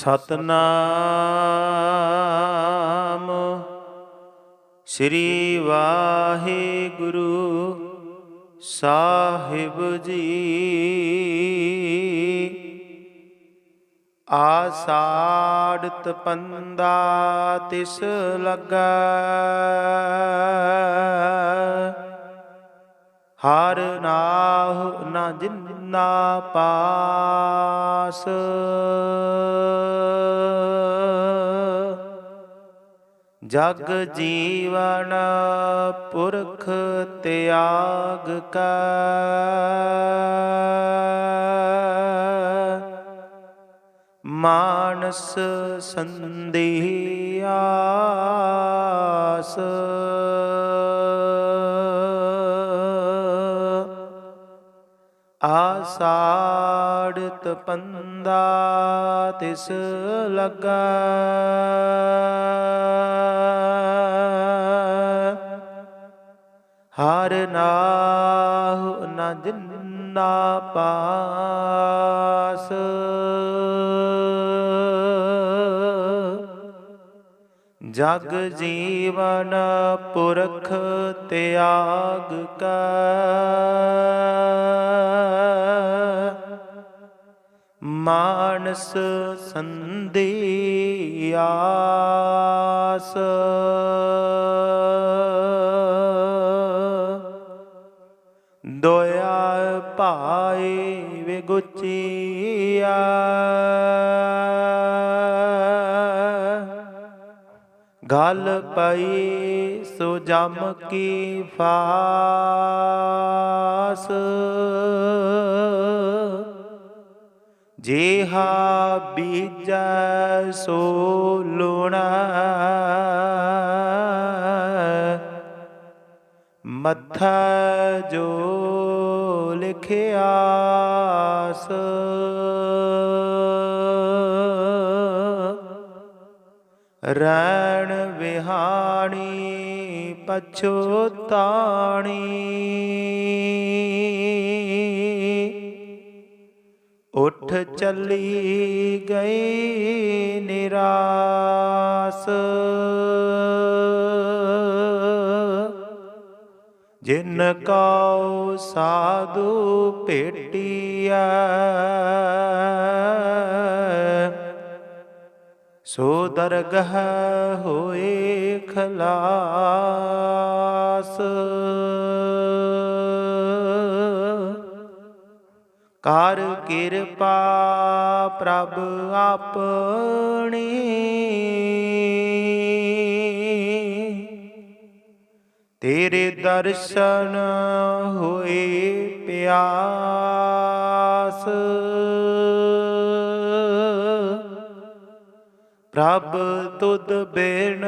ਸਤਨਾਮ ਸ੍ਰੀ ਵਾਹਿਗੁਰੂ ਸਾਹਿਬ ਜੀ। ਆਸਾੜਤ ਪੰਦਾ ਤਿਸ ਲੱਗਾ ਹਰ ਨਾਹ ਨਾ ਜਿੰਨਾ ਪਾਸ। ਜਗ ਜੀਵਨ ਪੁਰਖ ਤਿਆਗ ਕਾ। ਮਾਨਸ ਸੰਦਿਆਸ ਆਸਾੜਤ ਪੰਦਾ ਤਿਸ ਲੱਗਾ। ਹਰ ਨਾਹ ਨ ਜਿੰਨਾ ਪਾਸ। ਜਗ ਜੀਵਨ ਪੁਰਖ ਤਿਆਗ ਕਾ। ਮਾਨਸ ਸੰਦਿਆਸ ਦੋਇਆ ਭਾਏ ਵਿਗੁਚੀਆ ਗਲ ਪਈ ਸੋ ਜਮ ਕੀ ਫਾਸ। ਜੇਹਾ ਬੀਜੈ ਸੋ ਲੁਣਾ। ਮੱਥਾ ਜੋ ਲਿਖਿਆਸ ਰੈਣ ਵਿਹਾਣੀ ਪਛੋਤਾਣੀ। ਉਠ ਚੱਲੀ ਗਈ ਨਿਰਾਸ। ਜਿਨ ਕਉ ਸਾਧੂ ਭੇਟਿਆ ਸੋ ਦਰਗਹ ਹੋਏ ਖਲਾਸ। ਕਰ ਕਿਰਪਾ ਪ੍ਰਭ ਆਪਣੀ। ਤੇਰੇ ਦਰਸ਼ਨ ਹੋਏ ਪਿਆਸ। ਪ੍ਰਭ ਤੁਧ ਬਿਨ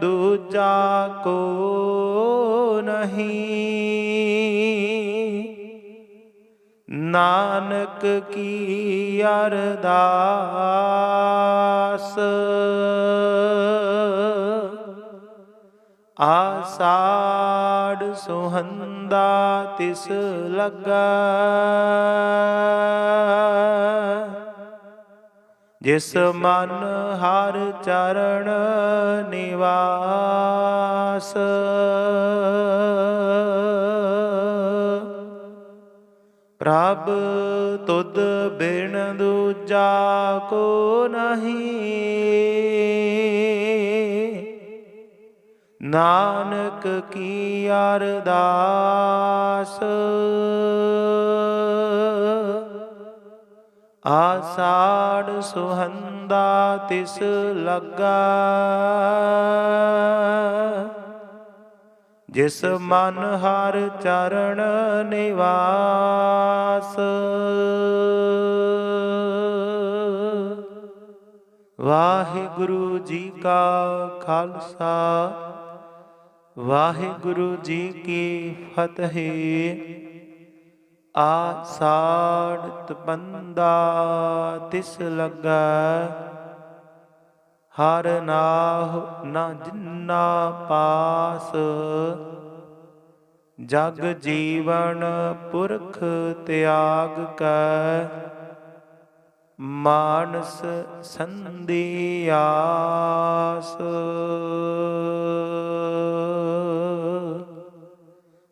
ਦੂਜਾ ਕੋ ਨਹੀਂ। ਨਾਨਕ ਕੀ ਅਰਦਾਸ? ਆਸਾੜ ਸੁਹੰਦਾ ਤਿਸ ਲੱਗਾ। ਜਿਸ ਮਨ ਹਰ ਚਰਨ ਨਿਵਾਸ। ਪ੍ਰਭ ਤੁਧ ਬਿਨ ਦੂਜਾ ਕੋ ਨਹੀਂ। ਨਾਨਕ ਕੀ ਅਰਦਾਸ। ਆਸਾੜ ਸੁਹੰਦਾ ਤਿਸ ਲੱਗਾ। ਜਿਸ ਮਨ ਹਰ ਚਰਨ ਨਿਵਾਸ, ਵਾਹਿਗੁਰੂ ਜੀ ਕਾ ਖਾਲਸਾ, ਵਾਹਿਗੁਰੂ ਜੀ ਕੀ ਫਤਿਹ। ਆਸਾੜਤ ਤਪੰਦਾ ਤਿਸ ਲੱਗਾ, ਹਰ ਨਾਹ ਨਾ ਜਿੰਨਾ ਪਾਸ। ਜਗ ਜੀਵਨ ਪੁਰਖ ਤਿਆਗ ਕੈ, ਮਾਨਸ ਸੰਧਿਆਸ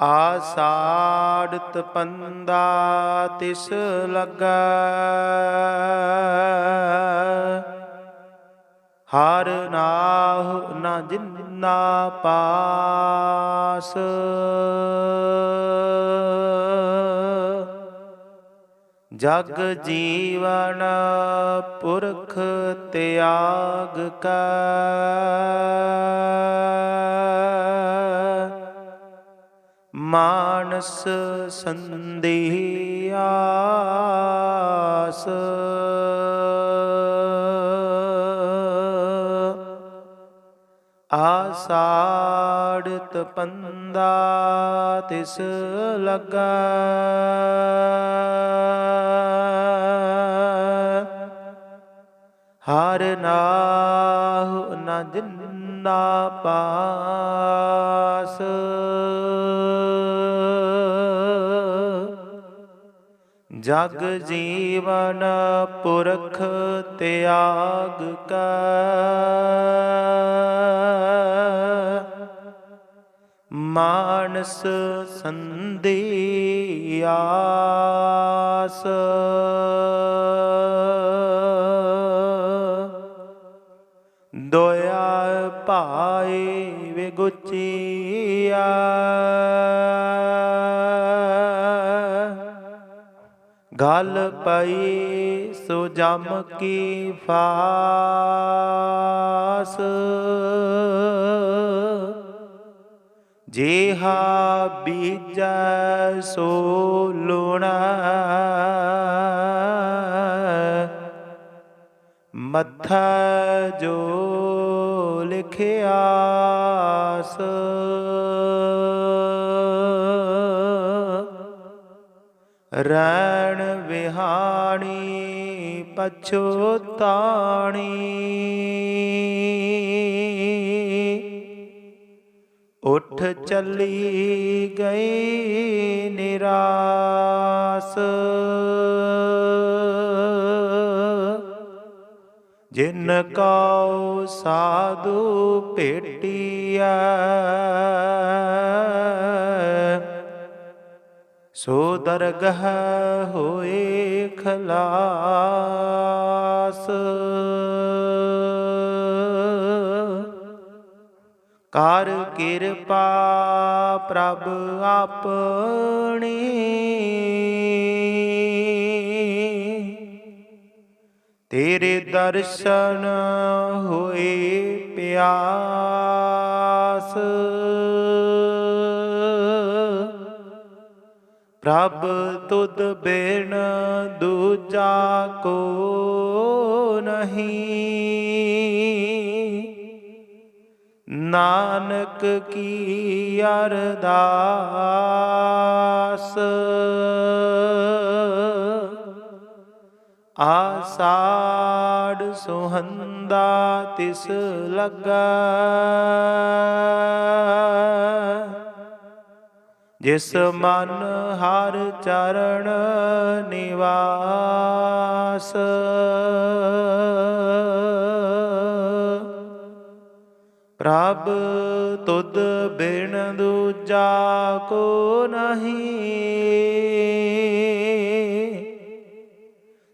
ਆਸਾੜਤ ਪੰਦਾ ਤਿਸ ਲਗਾ। ਹਰ ਨਾਹ ਨਾ ਜਿੰਨਾ ਪਾਸ। ਜਗ ਜੀਵਨ ਪੁਰਖ ਤਿਆਗ ਕਾ। ਮਾਨਸ ਸੰਦਿਆਸ। ਆਸਾੜਤ ਪੰਦਾ ਤਿਸ ਲਗਾ। ਹਰ ਨਾਹ ਨ ਜਿੰਨਾ ਪਾਸ। ਜਗ ਜੀਵਨ ਪੁਰਖ ਤਿਆਗ ਕਾ। ਮਾਨਸ ਸੰਦਿਆਸ ਦੋਇਆ ਭਾਏ ਵਿਗੁਚੀਆ। ਗਲ ਪਈ ਸੋ ਜਮ ਕੀ ਫਾਸ। ਜੇਹਾ ਬੀਜੈ ਸੋ ਲੁਣਾ। ਮੱਥਾ ਜੋ ਲਿਖਿਆਸ। ਰਣ ਵਿਹਾਣੀ ਪਛੋਤਾਣੀ ਉਠ ਚੱਲੀ ਗਈ ਨਿਰਾਸ। ਜਿਨ ਕਉ ਸਾਧੂ ਭੇਟਿਆ ਸੋ ਦਰਗਹ ਹੋਏ ਖਲਾਸ। ਕਰ ਕਿਰਪਾ ਪ੍ਰਭ ਆਪਣੀ। ਤੇਰੇ ਦਰਸ਼ਨ ਹੋਏ ਪਿਆਸ। ਪ੍ਰਭ ਤੁਧ ਬਿਨ ਦੂਜਾ ਕੋ ਨਹੀਂ। ਨਾਨਕ ਕੀ ਅਰਦਾਸ? ਆਸਾੜ ਸੁਹੰਦਾ ਤਿਸ ਲਗਾ। ਜਿਸ ਮਨ ਹਰ ਚਰਨ ਨਿਵਾਸ। ਪ੍ਰਭ ਤੁਧ ਬਿਨ ਦੂਜਾ ਕੋ ਨਹੀਂ।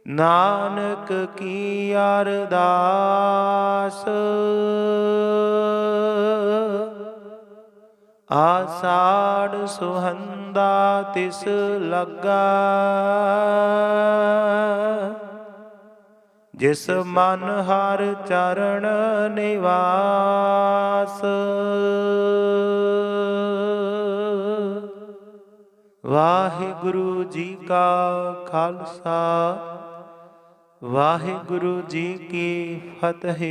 ਨਾਨਕ ਕੀ ਅਰਦਾਸ। ਆਸਾੜ ਸੁਹੰਦਾ ਤਿਸ ਲੱਗਾ। ਜਿਸ ਮਨ ਹਰ ਚਰਨ ਨਿਵਾਸ, ਵਾਹਿਗੁਰੂ ਜੀ ਕਾ ਖਾਲਸਾ, ਵਾਹਿਗੁਰੂ ਜੀ ਕੀ ਫਤਿਹ।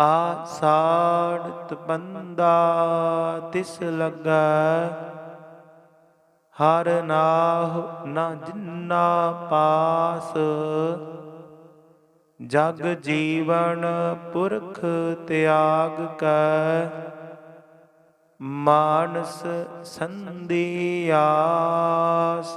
ਆਸਾੜਤ ਤਪੰਦਾ ਤਿਸ ਲੱਗੈ। ਹਰ ਨਾਹ ਨਾ ਜਿਨਾ ਪਾਸ, ਜਗ ਜੀਵਨ ਪੁਰਖ ਤਿਆਗ ਕੈ। ਮਾਨਸ ਸੰਦੀਆਸ